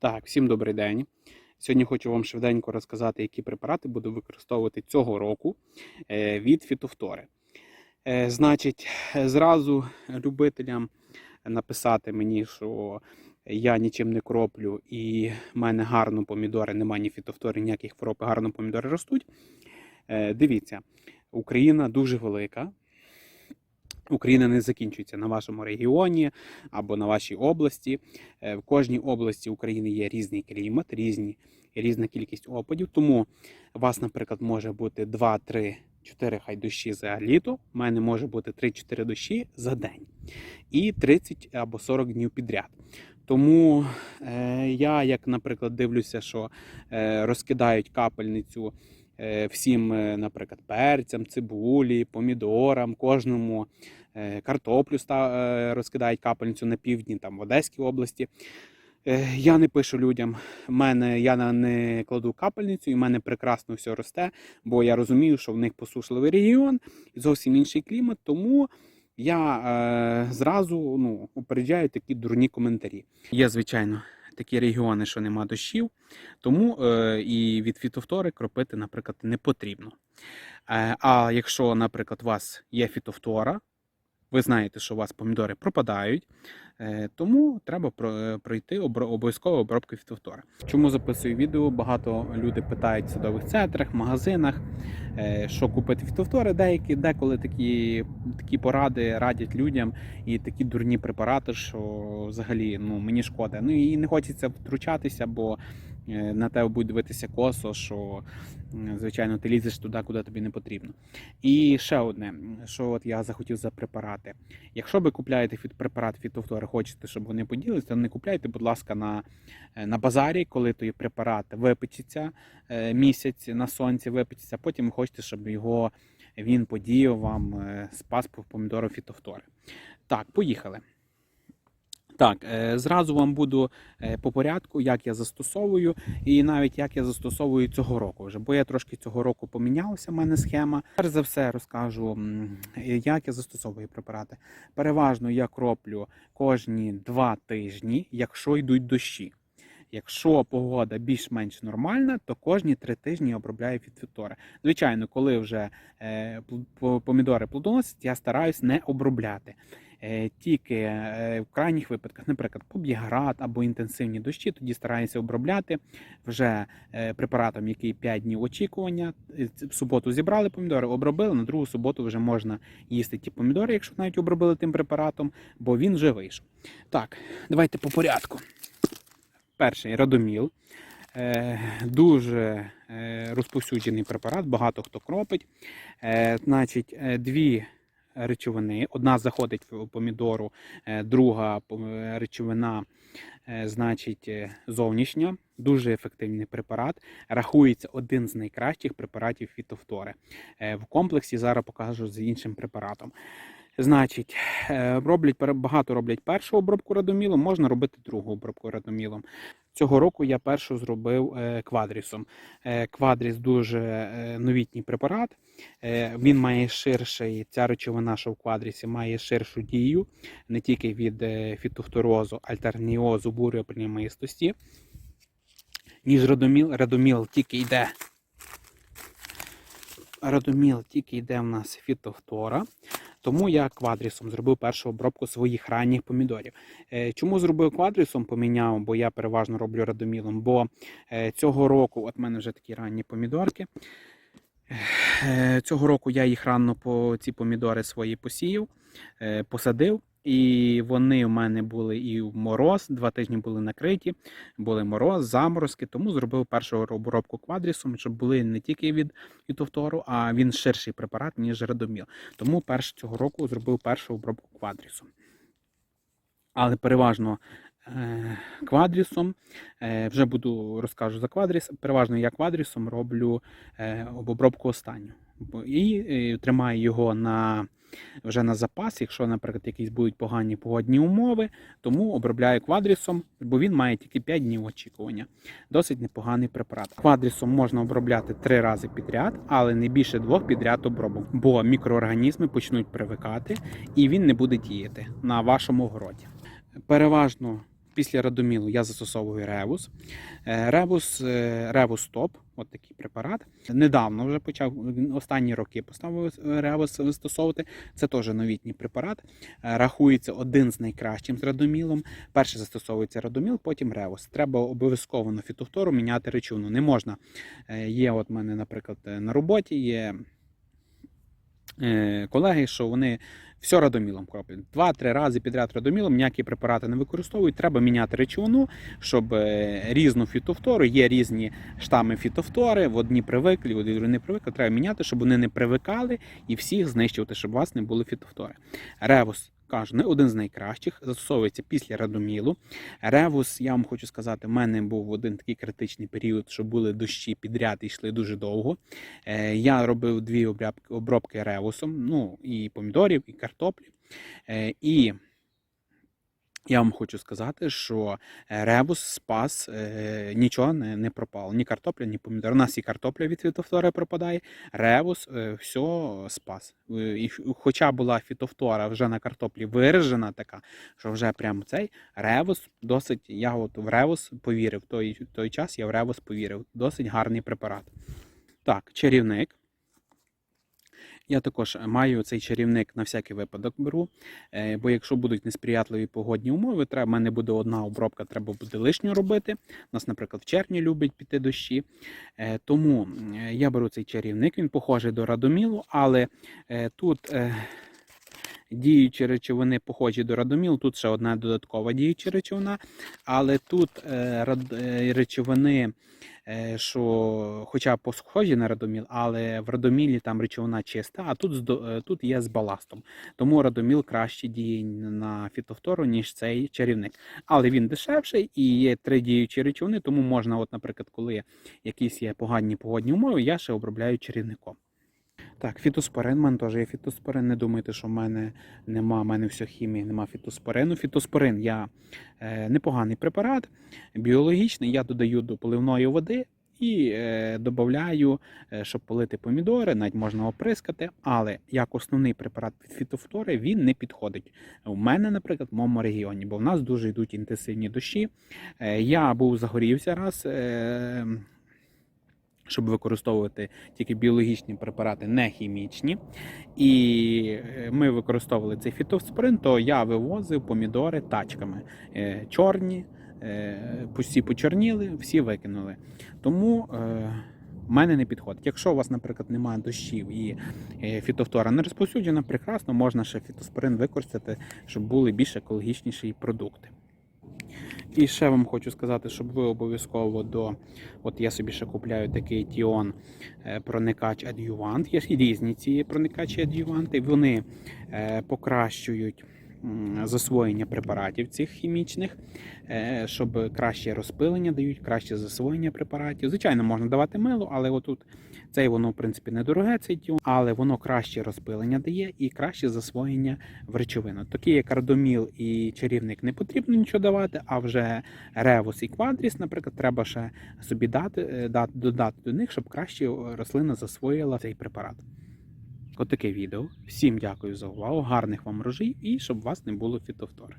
Так, всім добрий день. Сьогодні хочу вам швиденько розказати, які препарати буду використовувати цього року е, від фітофтори. Е, Значить, зразу любителям написати мені, що я нічим не кроплю і в мене гарно помідори, немає ні фітофтори, ніяких хвороб, гарно помідори ростуть. Е, Дивіться, Україна дуже велика. Україна не закінчується на вашому регіоні або на вашій області. Е, В кожній області України є різний клімат, різні, різна кількість опадів. Тому у вас, наприклад, може бути 2, 3, 4 хай дощі за літо. У мене може бути 3-4 дощі за день. І 30 або 40 днів підряд. Тому е, я, як, наприклад, дивлюся, що е, розкидають капельницю всім, е, наприклад, перцям, цибулі, помідорам, кожному е, картоплю е, розкидають капельницю на півдні, там в Одеській області. Е, Я не пишу людям, мене я не кладу капельницю, і в мене прекрасно все росте, бо я розумію, що в них посушливий регіон і зовсім інший клімат. Тому я е, зразу ну, упереджаю такі дурні коментарі. Є, звичайно, такі регіони, що нема дощів, тому е, і від фітофтори кропити, наприклад, не потрібно. Е, а якщо, наприклад, у вас є фітофтора, ви знаєте, що у вас помідори пропадають, е, тому треба е, пройти обов'язково обробку фітофтора. Чому записую відео? Багато люди питають в садових центрах, магазинах, е, що купити фітофтори. Деякі деколи такі, такі поради радять людям і такі дурні препарати, що взагалі ну, мені шкода. Ну і не хочеться втручатися, бо на тебе будуть дивитися косо, що звичайно ти лізеш туди, куди тобі не потрібно. І ще одне, що от я захотів за препарати. Якщо ви купляєте фіт препарат фітофтори, хочете, щоб вони поділилися, то не купляйте, будь ласка, на, е, на базарі, коли той препарат випечеться е, місяць на сонці, випечеться, потім ви хочете, щоб його він подіяв вам е, спас помідору фітофтори. Так, поїхали. Так, е, зразу вам буду е, по порядку, як я застосовую, і навіть як я застосовую цього року вже, бо я трошки цього року помінялася, в мене схема. Перш за все розкажу, як я застосовую препарати. Переважно я кроплю кожні два тижні, якщо йдуть дощі. Якщо погода більш-менш нормальна, то кожні три тижні я обробляю фітофтори. Звичайно, коли вже е, помідори плодоносять, я стараюсь не обробляти. Е, Тільки е, в крайніх випадках, наприклад, побіград або інтенсивні дощі, тоді стараюся обробляти вже е, препаратом, який 5 днів очікування. В суботу зібрали помідори, обробили, на другу суботу вже можна їсти ті помідори, якщо навіть обробили тим препаратом, бо він вже вийшов. Так, давайте по порядку. Перший радоміл. Дуже розповсюджений препарат, багато хто кропить. Значить, дві речовини. Одна заходить в помідору, е, друга речовина, е, значить, е, зовнішня. Дуже ефективний препарат. Рахується один з найкращих препаратів фітофтори. Е, В комплексі зараз покажу з іншим препаратом. Значить, е, роблять багато роблять першу обробку радомілом, можна робити другу обробку радомілом. Цього року я першу зробив е, квадрісом. Е, Квадріс дуже новітній препарат. Він має ширший, ця речовина, що в квадрісі, має ширшу дію не тільки від фітофторозу, альтерніозу, бурої плямистості, ніж радоміл. Радоміл тільки йде. Радоміл тільки йде в нас фітофтора. Тому я квадрісом зробив першу обробку своїх ранніх помідорів. Е, Чому зробив квадрісом, поміняв, бо я переважно роблю радомілом. Бо е, цього року, от в мене вже такі ранні помідорки. Е, Цього року я їх рано по ці помідори свої посіяв, посадив. І вони у мене були і в мороз, два тижні були накриті, були мороз, заморозки, тому зробив першу обробку квадрісом, щоб були не тільки від фітофтору, а він ширший препарат, ніж радоміл. Тому перш цього року зробив першу обробку квадрісом. Але переважно е, квадрісом, е, вже буду розкажу за квадріс. Переважно я квадрісом роблю е, обробку останню. І тримаю його на, вже на запас, якщо, наприклад, якісь будуть погані погодні умови, тому обробляю квадрісом, бо він має тільки 5 днів очікування. Досить непоганий препарат. Квадрісом можна обробляти 3 рази підряд, але не більше двох підряд обробок, бо мікроорганізми почнуть привикати і він не буде діяти на вашому городі. Переважно після радомілу я застосовую ревус. Е, Ревус, е, ревус топ, от такий препарат. Недавно вже почав останні роки поставив е, ревус застосовувати. Це теж новітній препарат. Рахується один з найкращим з радомілом. Перше застосовується радоміл, потім ревус. Треба обов'язково на фітофтору міняти речовину. Не можна. Є от мене, наприклад, на роботі є колеги, що вони все радомілом кроплять. Два-три рази підряд радомілом, ніякі препарати не використовують. Треба міняти речовину, щоб е, різну фітофтору, є різні штами фітофтори, в одні привикли, в одні не привикли. Треба міняти, щоб вони не привикали і всіх знищувати, щоб у вас не були фітофтори. Ревус. Кажу, не один з найкращих, застосовується після радомілу. Ревус, я вам хочу сказати, в мене був один такий критичний період, що були дощі підряд і йшли дуже довго. Е, Я робив дві обробки ревусом, ну і помідорів, і картоплі. Е, І я вам хочу сказати, що е, ревус спас, е, нічого не, не пропало. Ні картопля, ні помідор. У нас і картопля від фітофтори пропадає. Ревус е, все спас. І хоча була фітофтора вже на картоплі виражена така, що вже прямо цей ревус досить. Я от в ревус повірив. Той, той час я в ревус повірив. Досить гарний препарат. Так, чарівник. Я також маю цей чарівник на всякий випадок беру. Е, Бо якщо будуть несприятливі погодні умови, треба, в мене буде одна обробка, треба буде лишню робити. У нас, наприклад, в червні люблять піти дощі. Е, Тому е, я беру цей чарівник, він похожий до радомілу, але тут. Діючі речовини похожі до радомілу, тут ще одна додаткова діюча речовина, але тут е, е, речовини, е, що хоча схожі на радоміл, але в радомілі там речовина чиста, а тут, тут є з баластом. Тому радоміл краще діє на фітофтору, ніж цей чарівник. Але він дешевший і є три діючі речовини, тому можна, от, наприклад, коли якісь є погані погодні умови, я ще обробляю чарівником. Так, фітоспорин, в мене теж є фітоспорин. Не думайте, що в мене нема, в мене все хімії, нема фітоспорину. Фітоспорин я е, непоганий препарат, біологічний. Я додаю до поливної води і е, додаю, е, щоб полити помідори, навіть можна оприскати. Але як основний препарат від фітофтори він не підходить. У мене, наприклад, в моєму регіоні, бо в нас дуже йдуть інтенсивні дощі. Е, я був загорівся раз. Е, щоб використовувати тільки біологічні препарати, не хімічні. І е, ми використовували цей фітоспорин, то я вивозив помідори тачками. Е, Чорні, е, всі почорніли, всі викинули. Тому е, в мене не підходить. Якщо у вас, наприклад, немає дощів і е, фітофтора не розповсюджена, прекрасно можна ще фітоспорин використати, щоб були більш екологічніші продукти. І ще вам хочу сказати, щоб ви обов'язково до. От я собі ще купляю такий Тіон е, проникач адювант. Є різні ці проникачі адюванти. Вони е, покращують засвоєння препаратів цих хімічних, е, щоб краще розпилення дають, краще засвоєння препаратів. Звичайно, можна давати мило, але отут цей воно, в принципі, недороге, цей Тіон, але воно краще розпилення дає і краще засвоєння в речовину. Такі як кардоміл і чарівник не потрібно нічого давати, а вже ревус і квадріс, наприклад, треба ще собі дати, е, дати додати до них, щоб краще рослина засвоїла цей препарат. Отаке відео. Всім дякую за увагу, гарних вам рожей і щоб у вас не було фітофтори.